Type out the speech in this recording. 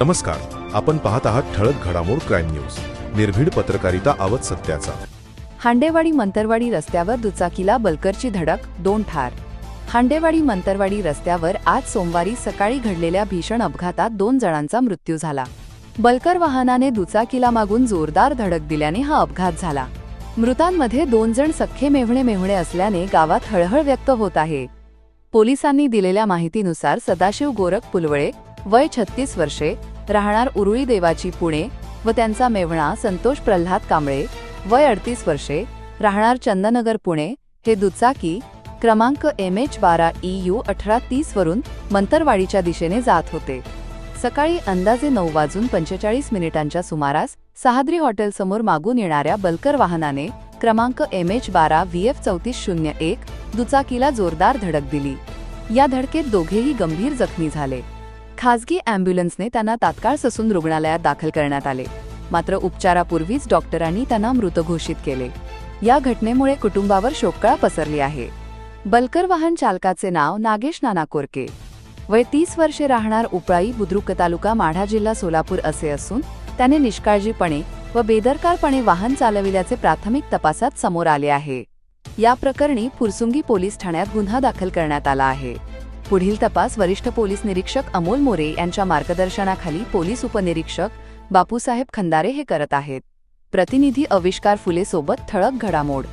नमस्कार आपण पाहत आहात ठळक घडामोड क्राईम न्यूज. निर्भीड पत्रकारिता आवत सत्याचा. हांडेवाडी मंतरवाडी रस्त्यावर दुचाकीला बलकरची धडक दोन ठार. हांडेवाडी मंतरवाडी रस्त्यावर आज सोमवारी सकाळी घडलेल्या भीषण अपघातात दोन जणांचा मृत्यू झाला. बलकर वाहनाने दुचाकीला मागून जोरदार धडक दिल्याने हा अपघात झाला. मृतांमध्ये दोन जण सख्खे मेव्हणे मेव्हणे असल्याने गावात हळहळ व्यक्त होत आहे. पोलिसांनी दिलेल्या माहितीनुसार सदाशिव गोरख पुलवळे वय छत्तीस वर्षे राहणार उरुळी देवाची पुणे व त्यांचा मेव्हणा संतोष प्रल्हाद कांबळे वय अडतीस वर्षे राहणार चंदनगर पुणे हे दुचाकी क्रमांक एम एच बारा ई यू अठरा तीस वरून मंतरवाडीच्या दिशेने जात होते. सकाळी अंदाजे नऊ वाजून पंचेचाळीस मिनिटांच्या सुमारास सहाद्री हॉटेलसमोर मागून येणाऱ्या बलकर वाहनाने क्रमांक एम एच बारा व्ही एफ चौतीस शून्य एक दुचाकीला जोरदार धडक दिली. या धडकेत दोघेही गंभीर जखमी झाले. खासगी अँब्युलन्सने त्यांना तात्काळ ससून रुग्णालयात दाखल करण्यात आले. मात्र उपचारापूर्वीच डॉक्टरांनी त्यांना मृत घोषित केले. या घटनेमुळे कुटुंबावर शोककळा पसरली आहे. बलकर वाहन चालकाचे नाव नागेश नाना कोरके. वय तीस वर्षे राहणार उपळाई बुद्रुक तालुका माढा जिल्हा सोलापूर असे असून त्याने निष्काळजीपणे व बेदरकारपणे वाहन चालविल्याचे प्राथमिक तपासात समोर आले आहे. या प्रकरणी फुरसुंगी पोलीस ठाण्यात गुन्हा दाखल करण्यात आला आहे. पुढील तपास वरिष्ठ पोलीस निरीक्षक अमोल मोरे यांच्या मार्गदर्शनाखाली पोलीस उपनिरीक्षक बापूसाहेब खंदारे हे करत आहेत. प्रतिनिधी अविष्कार फुले सोबत ठळक घडामोड.